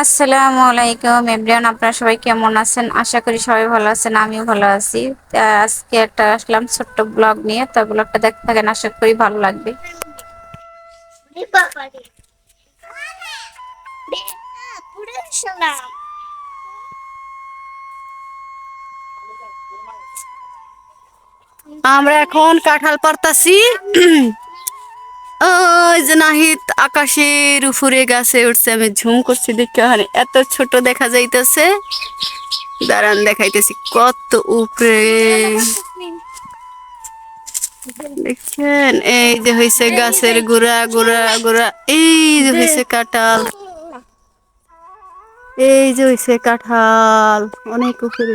আসসালামু আলাইকুম, এভরিওয়ান আপনারা সবাই কেমন আছেন? আশা করি সবাই ভালো আছেন, আমিও ভালো আছি। আজকে একটা আসলাম ছোট্ট ব্লগ নিয়ে, তা ব্লগটা দেখতে থাকেন, আশা করি ভালো লাগবে। আমরা এখন কাঁঠাল পারতাছি ওই যে নাহিদ আকাশের উপরে গাছে উঠছে, আমি ঝুম করছি দেখতে ওখানে এত ছোট দেখা যাইতেছে। দাঁড়ান, দেখাইতেছি কত উপরে। দেখছেন? এই যে হয়েছে গাছের গোড়া গোড়া গোড়া, এই যে হয়েছে কাঁঠাল। এই যে হয়েছে কাঁঠাল, অনেক উপরে।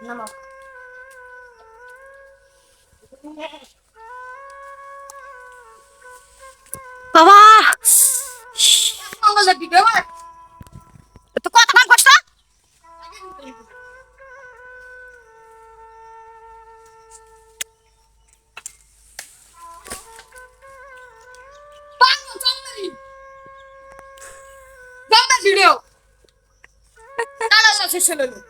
কারণ মানে তাই আর জীবন কাড়াল কাড়াল মারাইতে কমা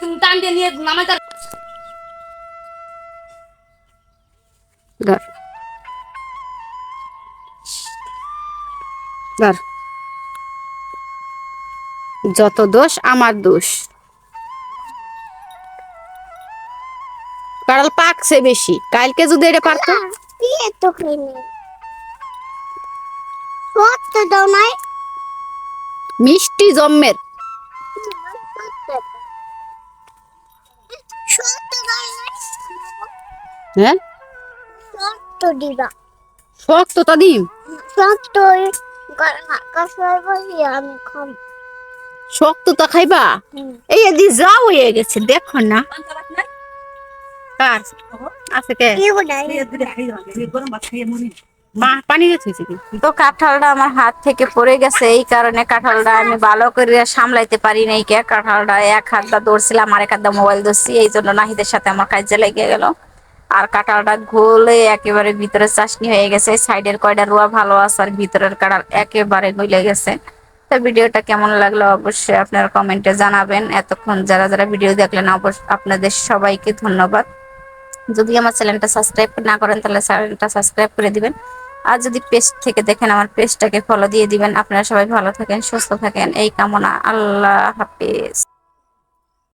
তুমি টান দিয়ে নিয়ে নামাই ধর। ধর। যত দোষ আমার দোষ। কাঁড়াল পাকছে বেশি। কালকে যদি এটা পারতো তো খাইনি কত দাও নাই। মিষ্টি জম্মের। হ্যাঁ? দিবা। শক্ত তা দিম? বলি শক্ত তা খাইবা? এই এদি যাও হয়ে গেছে দেখো না। কার? আছে কে? কি বলাই পা- পানি তো কাঁঠালটা আমার হাত থেকে পড়ে গেছে এই কারণে কাঁঠালটা আমি ভালো করে সামলাইতে পারি নাই কে। কাঁঠালটা এক হাতটা ধরছিলাম আর এক হাতটা মোবাইল ধরছি এই জন্য নাহিদের সাথে আমার কাজে লেগে গেল। আর কাঁঠালটা গলে একেবারে ভিতরে চাশনি হয়ে গেছে, সাইডের কয়টা রোয়া ভালো আছে আর ভিতরের কাঁঠাল একেবারে গলে গেছে। তো ভিডিওটা কেমন লাগল অবশ্যই আপনারা কমেন্টে জানাবেন। এতক্ষণ যারা যারা ভিডিও দেখলেন অবশ্যই আপনাদের সবাইকে ধন্যবাদ। যদি আমার চ্যানেলটা সাবস্ক্রাইব না করেন তাহলে চ্যানেলটা সাবস্ক্রাইব করে দিবেন। আর যদি পেজ থেকে দেখেন আমার পেজটাকে ফলো দিয়ে দিবেন। আপনারা সবাই ভালো থাকেন, সুস্থ থাকেন। এই কামনা, আল্লাহ হাফেজ।